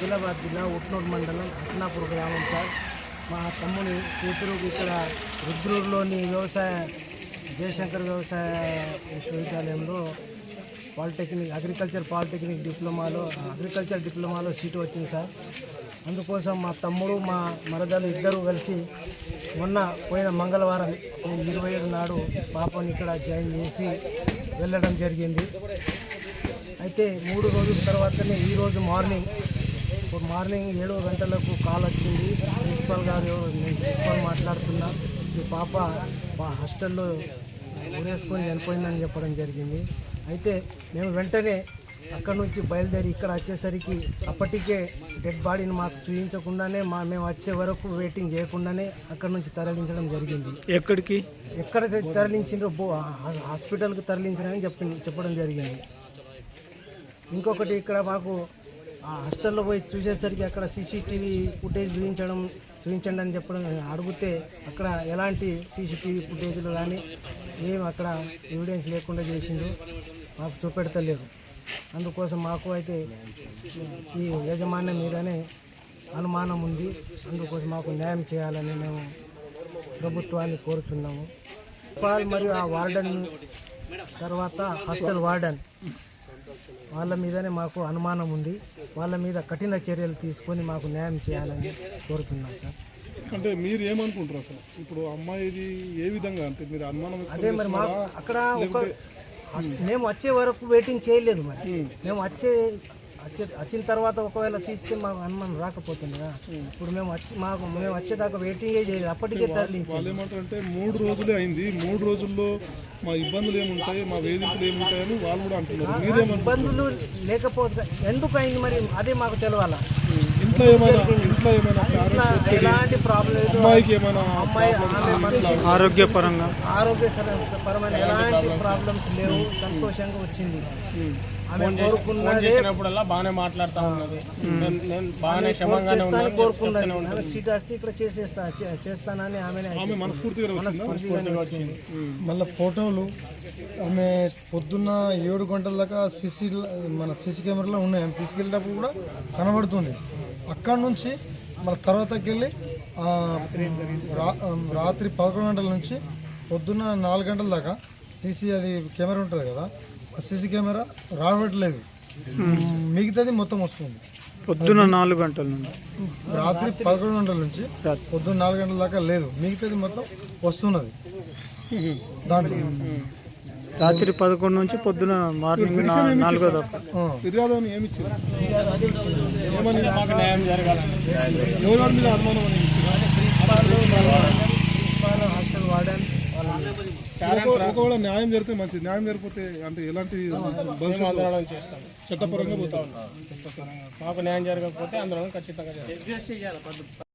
ఆదిలాబాద్ జిల్లా ఉట్నూరు మండలం హసనాపూర్ గ్రామం సార్. మా తమ్ముని కూతురు ఇక్కడ రుద్రూరులోని వ్యవసాయ జయశంకర్ వ్యవసాయ విశ్వవిద్యాలయంలో పాలిటెక్నిక్ అగ్రికల్చర్ పాలిటెక్నిక్ డిప్లొమాలో అగ్రికల్చర్ డిప్లొమాలో సీటు వచ్చింది సార్. అందుకోసం మా తమ్ముడు మా మరదలు ఇద్దరు కలిసి మొన్న పోయిన మంగళవారం ఇరవై ఏడు నాడు పాపని ఇక్కడ జాయిన్ చేసి వెళ్ళడం జరిగింది. అయితే మూడు రోజుల తర్వాతనే ఈరోజు మార్నింగ్ మార్నింగ్ ఏడు గంటలకు కాల్ వచ్చింది. ప్రిన్సిపాల్ గారు నేను ప్రిన్సిపాల్ మాట్లాడుతున్నా. ఈ పాప మా హాస్టల్లో ఊరేసుకొని చనిపోయిందని చెప్పడం జరిగింది. అయితే మేము వెంటనే అక్కడ నుంచి బయలుదేరి ఇక్కడ వచ్చేసరికి అప్పటికే డెడ్ బాడీని మాకు చూపించకుండానే మా మేము వచ్చే వరకు వెయిటింగ్ చేయకుండానే అక్కడ నుంచి తరలించడం జరిగింది. ఎక్కడికి? ఎక్కడ తరలించిండ్రో? హాస్పిటల్కి చెప్పి చెప్పడం జరిగింది. ఇంకొకటి ఇక్కడ మాకు ఆ హాస్టల్లో పోయి చూసేసరికి అక్కడ సీసీటీవీ ఫుటేజ్ చూపించడం చూపించండి అని చెప్పడం అడిగితే అక్కడ ఎలాంటి సీసీటీవీ ఫుటేజ్లు కానీ ఏం అక్కడ ఎవిడెన్స్ లేకుండా చేసిండ్రు మాకు చూపెడతలేరు. అందుకోసం మాకు అయితే ఈ యాజమాన్యం మీదనే అనుమానం ఉంది. అందుకోసం మాకు న్యాయం చేయాలని మేము ప్రభుత్వాన్ని కోరుచున్నాము. పాల్ మరియు ఆ వార్డెన్ తర్వాత హాస్టల్ వార్డెన్. వాళ్ళ మీదనే మాకు అనుమానం ఉంది. వాళ్ళ మీద కఠిన చర్యలు తీసుకొని మాకు న్యాయం చేయాలని కోరుతున్నాం సార్. అంటే మీరు ఏమనుకుంటారు అసలు? ఇప్పుడు అమ్మాయిది ఏ విధంగా? అంటే మీరు అనుమానం అదే మరి మాకు అక్కడ ఒక మేము వచ్చే వరకు వెయిటింగ్ చేయలేదు మరి. మేము వచ్చే వచ్చే వచ్చిన తర్వాత ఒకవేళ తీస్తే మాకు అనుమానం రాకపోతుంది కదా. ఇప్పుడు మేము వచ్చి మాకు మేము వచ్చేదాకా వెయిటింగే చేయలేదు. అప్పటికే తరలించి వాళ్ళు మూడు రోజులే అయింది. మూడు రోజుల్లో మా ఇబ్బందులు ఏముంటాయి? మా వేధింపులు ఏముంటాయని వాళ్ళు కూడా అంటున్నారు. ఇబ్బందులు లేకపోతే ఎందుకు అయింది మరి? అదే మాకు తెలవాలా. ఇంట్లో ఏమైనా ఇంట్లో ఏమైనా ఇట్లా ఎలాంటి ప్రాబ్లం లేదు. అమ్మాయికి ఏమైనా అమ్మాయి ఆమె ఆరోగ్యపరంగా. ఆరోగ్య సర- పరమైన ఎలాంటి ప్రాబ్లమ్స్ లేవు. సంతోషంగా వచ్చింది. ఆమె చేసినప్పుడల్లా బాగానే మాట్లాడుతా ఉన్నది. నేను- క్షమంగానే ఆమె ఇక్కడ చేసేస్తా చేస్తానని ఆమె మనస్ఫూర్తిగా వచ్చింది. మళ్ళీ ఫోటోలు ఆమె పొద్దున్న ఏడు గంటల దాకా సీసీ మన సీసీ కెమెరాలో ఉన్నాయి. ఆమె తీసుకెళ్ళేటప్పుడు కూడా కనబడుతుంది. అక్కడ నుంచి మన తర్వాతకి వెళ్ళి రాత్రి పదకొండు గంటల నుంచి పొద్దున్న నాలుగు గంటల దాకా సీసీ అది కెమెరా ఉంటుంది కదా ఆ సీసీ కెమెరా రావట్లేదు. మిగతాది మొత్తం వస్తుంది. పొద్దున నాలుగు గంటల నుండి. రాత్రి పదకొండు గంటల నుంచి పొద్దున్న నాలుగు గంటల దాకా లేదు. మిగతాది మొత్తం వస్తున్నది. దాంట్లో. రాత్రి పదకొండు నుంచి పొద్దున మార్నింగ్ నాలుగో దాకా. ఫిర్యాదు ఏమి ఇచ్చారు? న్యాయం జరగాలని? ఎవరి మీద అనుమానం అని ఇచ్చారు? హాస్టల్ వార్డెన్ ఒక- ఒకవేళ న్యాయం జరిగితే మంచిది. న్యాయం జరిగిపోతే అంటే ఎలాంటి భవిష్యత్తు? ఆందోళన చేస్తాం. చట్టపరంగా పోతాం మాకు న్యాయం జరగకపోతే ఆందోళన ఖచ్చితంగా చేస్తాం